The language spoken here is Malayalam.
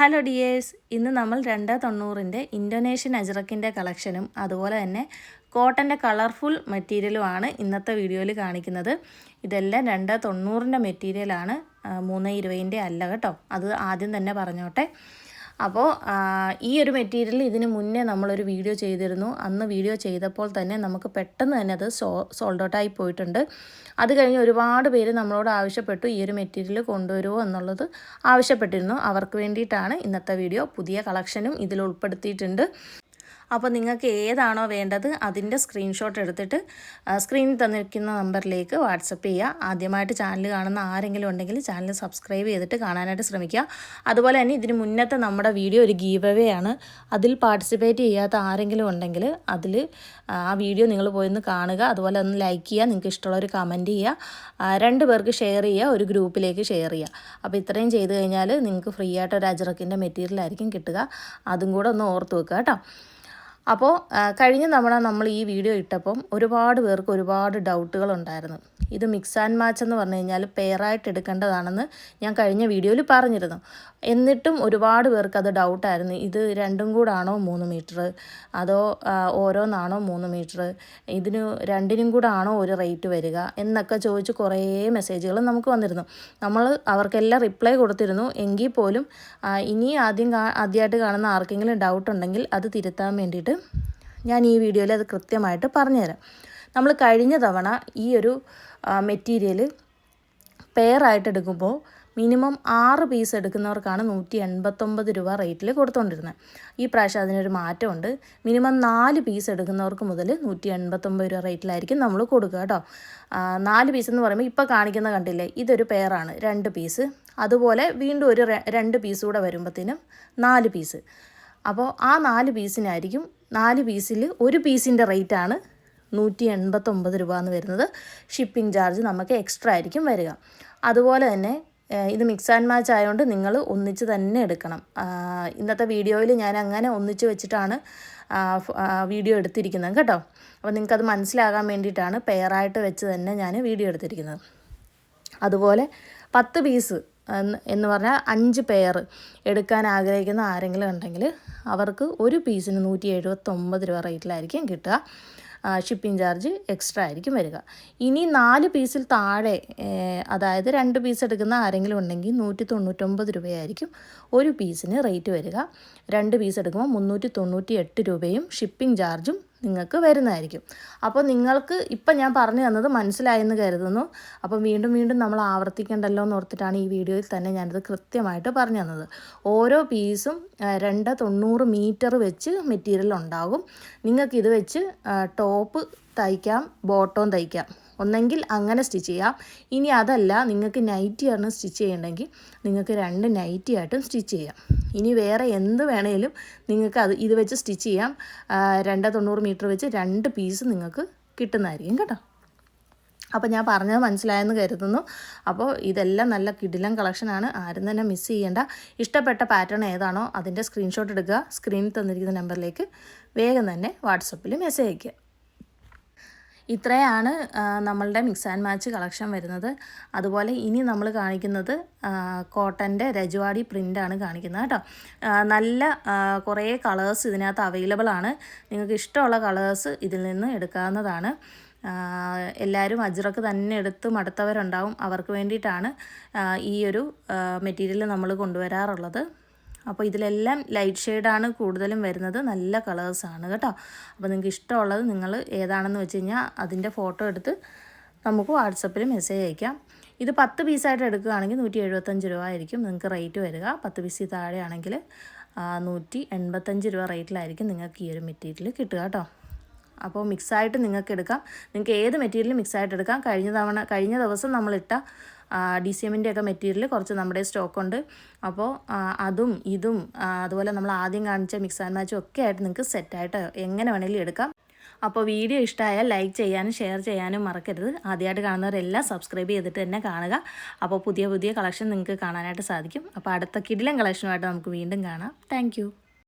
ഹലോ ഡിയേഴ്സ് ഇന്ന് നമ്മൾ രണ്ട് തൊണ്ണൂറിന്റെ ഇൻഡോനേഷ്യൻ അജ്രക്കിന്റെ കളക്ഷനും അതുപോലെ തന്നെ കോട്ടന്റെ കളർഫുൾ മെറ്റീരിയലുമാണ് ഇന്നത്തെ വീഡിയോയിൽ കാണിക്കുന്നത്. ഇതെല്ലാം രണ്ട് തൊണ്ണൂറിന്റെ മെറ്റീരിയലാണ് മൂന്ന് ഇരുപതിന്റെ അല്ല കേട്ടോ. അത് ആദ്യം തന്നെ പറഞ്ഞോട്ടെ. അപ്പോൾ ഈ ഒരു മെറ്റീരിയൽ ഇതിന് മുന്നേ നമ്മളൊരു വീഡിയോ ചെയ്തിരുന്നു. അന്ന് വീഡിയോ ചെയ്തപ്പോൾ തന്നെ നമുക്ക് പെട്ടെന്ന് തന്നെ അത് സോ സോൾഡ് ആയി പോയിട്ടുണ്ട്. അത് കഴിഞ്ഞ് ഒരുപാട് പേര് നമ്മളോട് ആവശ്യപ്പെട്ടു ഈ ഒരു മെറ്റീരിയൽ കൊണ്ടുവരുമോ എന്നുള്ളത് ആവശ്യപ്പെട്ടിരുന്നു. അവർക്ക് വേണ്ടിയിട്ടാണ് ഇന്നത്തെ വീഡിയോ. പുതിയ കളക്ഷനും ഇതിൽ ഉൾപ്പെടുത്തിയിട്ടുണ്ട്. അപ്പോൾ നിങ്ങൾക്ക് ഏതാണോ വേണ്ടത് അതിന്റെ സ്ക്രീൻഷോട്ട് എടുത്തിട്ട് സ്ക്രീനിൽ തന്നിരിക്കുന്ന നമ്പറിലേക്ക് വാട്സപ്പ് ചെയ്യുക. ആദ്യമായിട്ട് ചാനൽ കാണുന്ന ആരെങ്കിലും ഉണ്ടെങ്കിൽ ചാനൽ സബ്സ്ക്രൈബ് ചെയ്തിട്ട് കാണാനായിട്ട് ശ്രമിക്കുക. അതുപോലെ തന്നെ ഇതിന് മുന്നത്തെ നമ്മുടെ വീഡിയോ ഒരു ഗീവ് ആണ്. അതിൽ പാർട്ടിസിപ്പേറ്റ് ചെയ്യാത്ത ആരെങ്കിലും ഉണ്ടെങ്കിൽ അതിൽ ആ വീഡിയോ നിങ്ങൾ പോയിന്ന് കാണുക. അതുപോലെ ഒന്ന് ലൈക്ക് ചെയ്യുക. നിങ്ങൾക്ക് ഇഷ്ടമുള്ള ഒരു കമന്റ് ചെയ്യുക. രണ്ട് പേർക്ക് ഷെയർ ചെയ്യുക. ഒരു ഗ്രൂപ്പിലേക്ക് ഷെയർ ചെയ്യുക. അപ്പോൾ ഇത്രയും ചെയ്ത് കഴിഞ്ഞാൽ നിങ്ങൾക്ക് ഫ്രീ ആയിട്ട് ഒരു അജറക്കിന്റെ മെറ്റീരിയലായിരിക്കും കിട്ടുക. അതും കൂടെ ഒന്ന് ഓർത്ത് വെക്കുക കേട്ടോ. അപ്പോൾ കഴിഞ്ഞ തവണ നമ്മൾ ഈ വീഡിയോ ഇട്ടപ്പം ഒരുപാട് പേർക്ക് ഒരുപാട് ഡൗട്ടുകൾ ഉണ്ടായിരുന്നു. ഇത് മിക്സ് ആൻഡ് മാച്ച് എന്ന് പറഞ്ഞു കഴിഞ്ഞാൽ പെയറായിട്ട് എടുക്കേണ്ടതാണെന്ന് ഞാൻ കഴിഞ്ഞ വീഡിയോയിൽ പറഞ്ഞിരുന്നു. എന്നിട്ടും ഒരുപാട് പേർക്ക് അത് ഡൗട്ടായിരുന്നു ഇത് രണ്ടും കൂടാണോ മൂന്ന് മീറ്റർ അതോ ഓരോന്നാണോ മൂന്ന് മീറ്റർ ഇതിന് രണ്ടിനും കൂടാണോ ഒരു റേറ്റ് വരിക? എന്നൊക്കെ ചോദിച്ച് കുറേ മെസ്സേജുകൾ നമുക്ക് വന്നിരുന്നു. നമ്മൾ അവർക്കെല്ലാം റിപ്ലൈ കൊടുത്തിരുന്നു. എങ്കിൽ പോലും ഇനി ആദ്യം ആദ്യമായിട്ട് കാണുന്ന ആർക്കെങ്കിലും ഡൗട്ട് ഉണ്ടെങ്കിൽ അത് തിരുത്താൻ വേണ്ടിയിട്ട് ഞാൻ ഈ വീഡിയോയിൽ അത് കൃത്യമായിട്ട് പറഞ്ഞുതരാം. നമ്മൾ കഴിഞ്ഞ തവണ ഈ ഒരു മെറ്റീരിയൽ പെയറായിട്ട് എടുക്കുമ്പോൾ മിനിമം ആറ് പീസ് എടുക്കുന്നവർക്കാണ് നൂറ്റി എൺപത്തൊമ്പത് രൂപ റേറ്റിൽ കൊടുത്തുകൊണ്ടിരുന്നത് ഈ പ്രാവശ്യം അതിനൊരു മാറ്റമുണ്ട്. മിനിമം നാല് പീസ് എടുക്കുന്നവർക്ക് മുതൽ നൂറ്റി എൺപത്തൊമ്പത് രൂപ റേറ്റിലായിരിക്കും നമ്മൾ കൊടുക്കുക കേട്ടോ. നാല് പീസ് എന്ന് പറയുമ്പോൾ ഇപ്പോൾ കാണിക്കുന്ന കണ്ടില്ലേ ഇതൊരു പെയറാണ് രണ്ട് പീസ് അതുപോലെ വീണ്ടും ഒരു രണ്ട് പീസ് കൂടെ വരുമ്പോഴത്തേനും നാല് പീസ് അപ്പോൾ ആ നാല് പീസിനായിരിക്കും നാല് പീസിൽ ഒരു പീസിന്റെ റേറ്റാണ് നൂറ്റി എൺപത്തൊമ്പത് രൂപ എന്ന് വരുന്നത്. ഷിപ്പിംഗ് ചാർജ് നമുക്ക് എക്സ്ട്രാ ആയിരിക്കും വരിക. അതുപോലെ തന്നെ ഇത് മിക്സ് ആൻഡ് മാച്ച് ആയതുകൊണ്ട് നിങ്ങൾ ഒന്നിച്ച് തന്നെ എടുക്കണം. ഇന്നത്തെ വീഡിയോയിൽ ഞാൻ അങ്ങനെ ഒന്നിച്ച് വെച്ചിട്ടാണ് വീഡിയോ എടുത്തിരിക്കുന്നത് കേട്ടോ. അപ്പോൾ നിങ്ങൾക്കത് മനസ്സിലാകാൻ വേണ്ടിയിട്ടാണ് പെയറായിട്ട് വെച്ച് തന്നെ ഞാൻ വീഡിയോ എടുത്തിരിക്കുന്നത്. അതുപോലെ പത്ത് പീസ് എന്ന് പറഞ്ഞാൽ അഞ്ച് പെയർ എടുക്കാൻ ആഗ്രഹിക്കുന്ന ആരെങ്കിലും ഉണ്ടെങ്കിൽ അവർക്ക് ഒരു പീസിന് നൂറ്റി എഴുപത്തൊമ്പത് രൂപ റേറ്റിലായിരിക്കും കിട്ടുക. ഷിപ്പിംഗ് ചാർജ് എക്സ്ട്രാ ആയിരിക്കും വരിക. ഇനി നാല് പീസിൽ താഴെ അതായത് രണ്ട് പീസ് എടുക്കുന്ന ആരെങ്കിലും ഉണ്ടെങ്കിൽ നൂറ്റി തൊണ്ണൂറ്റൊമ്പത് രൂപയായിരിക്കും ഒരു പീസിന് റേറ്റ് വരിക. രണ്ട് പീസ് എടുക്കുമ്പോൾ മുന്നൂറ്റി തൊണ്ണൂറ്റി എട്ട് രൂപയും ഷിപ്പിംഗ് ചാർജും നിങ്ങൾക്ക് വരുന്നതായിരിക്കും. അപ്പോൾ നിങ്ങൾക്ക് ഇപ്പം ഞാൻ പറഞ്ഞു തന്നത് മനസ്സിലായെന്ന് കരുതുന്നു. അപ്പം വീണ്ടും വീണ്ടും നമ്മൾ ആവർത്തിക്കേണ്ടല്ലോ എന്ന് ഓർത്തിട്ടാണ് ഈ വീഡിയോയിൽ തന്നെ ഞാനത് കൃത്യമായിട്ട് പറഞ്ഞു തന്നത്. ഓരോ പീസും രണ്ട് തൊണ്ണൂറ് മീറ്റർ വെച്ച് മെറ്റീരിയൽ ഉണ്ടാകും. നിങ്ങൾക്കിത് വെച്ച് ടോപ്പ് തയ്ക്കാം ബോട്ടവും തയ്ക്കാം. ഒന്നെങ്കിൽ അങ്ങനെ സ്റ്റിച്ച് ചെയ്യാം. ഇനി അതല്ല നിങ്ങൾക്ക് നൈറ്റിയാണ് സ്റ്റിച്ച് ചെയ്യണമെങ്കിൽ നിങ്ങൾക്ക് രണ്ട് നൈറ്റി ആയിട്ടും സ്റ്റിച്ച് ചെയ്യാം. ഇനി വേറെ എന്ത് വേണേലും നിങ്ങൾക്ക് അത് ഇത് വെച്ച് സ്റ്റിച്ച് ചെയ്യാം. രണ്ട് തൊണ്ണൂറ് മീറ്റർ വെച്ച് രണ്ട് പീസ് നിങ്ങൾക്ക് കിട്ടുന്നതായിരിക്കും കേട്ടോ. അപ്പോൾ ഞാൻ പറഞ്ഞത് മനസ്സിലായെന്ന് കരുതുന്നു. അപ്പോൾ ഇതെല്ലാം നല്ല കിടിലം കളക്ഷനാണ് ആരും തന്നെ മിസ് ചെയ്യേണ്ട. ഇഷ്ടപ്പെട്ട പാറ്റേൺ ഏതാണോ അതിന്റെ സ്ക്രീൻഷോട്ട് എടുക്കുക. സ്ക്രീനിൽ തന്നിരിക്കുന്ന നമ്പറിലേക്ക് വേഗം തന്നെ വാട്സപ്പിൽ മെസ്സേജ് അയയ്ക്കുക. ഇത്രയാണ് നമ്മളുടെ മിക്സ് ആൻഡ് മാച്ച് കളക്ഷൻ വരുന്നത്. അതുപോലെ ഇനി നമ്മൾ കാണിക്കുന്നത് കോട്ടന്റെ രജവാടി പ്രിന്റാണ് കാണിക്കുന്നത് കേട്ടോ. നല്ല കുറേ കളേഴ്സ് ഇതിനകത്ത് അവൈലബിൾ ആണ്. നിങ്ങൾക്ക് ഇഷ്ടമുള്ള കളേഴ്സ് ഇതിൽ നിന്ന് എടുക്കാവുന്നതാണ്. എല്ലാവരും അജ്രക്ക് തന്നെ എടുത്ത് മടുത്തവരുണ്ടാവും. അവർക്ക് വേണ്ടിയിട്ടാണ് ഈ ഒരു മെറ്റീരിയൽ നമ്മൾ കൊണ്ടുവരാറുള്ളത്. അപ്പോൾ ഇതിലെല്ലാം ലൈറ്റ് ഷെയ്ഡാണ് കൂടുതലും വരുന്നത്. നല്ല കളേഴ്സാണ് കേട്ടോ. അപ്പോൾ നിങ്ങൾക്ക് ഇഷ്ടമുള്ളത് നിങ്ങൾ ഏതാണെന്ന് വെച്ച് കഴിഞ്ഞാൽ അതിന്റെ ഫോട്ടോ എടുത്ത് നമുക്ക് വാട്സപ്പിൽ മെസ്സേജ് അയക്കാം. ഇത് പത്ത് പീസായിട്ട് എടുക്കുകയാണെങ്കിൽ നൂറ്റി എഴുപത്തഞ്ച് രൂപ ആയിരിക്കും നിങ്ങൾക്ക് റേറ്റ് വരിക. പത്ത് പീസിൽ താഴെയാണെങ്കിൽ നൂറ്റി എൺപത്തഞ്ച് രൂപ റേറ്റിലായിരിക്കും നിങ്ങൾക്ക് ഈ ഒരു മെറ്റീരിയൽ കിട്ടുക കേട്ടോ. അപ്പോൾ മിക്സായിട്ട് നിങ്ങൾക്ക് എടുക്കാം. നിങ്ങൾക്ക് ഏത് മെറ്റീരിയലും മിക്സായിട്ട് എടുക്കാം? കഴിഞ്ഞ തവണ കഴിഞ്ഞ ദിവസം നമ്മളിട്ട ഡി സി എമ്മിന്റെ ഒക്കെ മെറ്റീരിയൽ കുറച്ച് നമ്മുടെ സ്റ്റോക്കുണ്ട്. അപ്പോൾ അതും ഇതും അതുപോലെ നമ്മൾ ആദ്യം കാണിച്ച മിക്സ് ആൻഡ് മാച്ചും ഒക്കെ ആയിട്ട് നിങ്ങൾക്ക് സെറ്റായിട്ട് എങ്ങനെ വേണമെങ്കിലും എടുക്കാം. അപ്പോൾ വീഡിയോ ഇഷ്ടമായാൽ ലൈക്ക് ചെയ്യാനും ഷെയർ ചെയ്യാനും മറക്കരുത്. ആദ്യമായിട്ട് കാണുന്നവരെല്ലാം സബ്സ്ക്രൈബ് ചെയ്തിട്ട് തന്നെ കാണുക. അപ്പോൾ പുതിയ പുതിയ കളക്ഷൻ നിങ്ങൾക്ക് കാണാനായിട്ട് സാധിക്കും. അപ്പോൾ അടുത്ത കിടിലൻ കളക്ഷനുമായിട്ട് നമുക്ക് വീണ്ടും കാണാം. താങ്ക്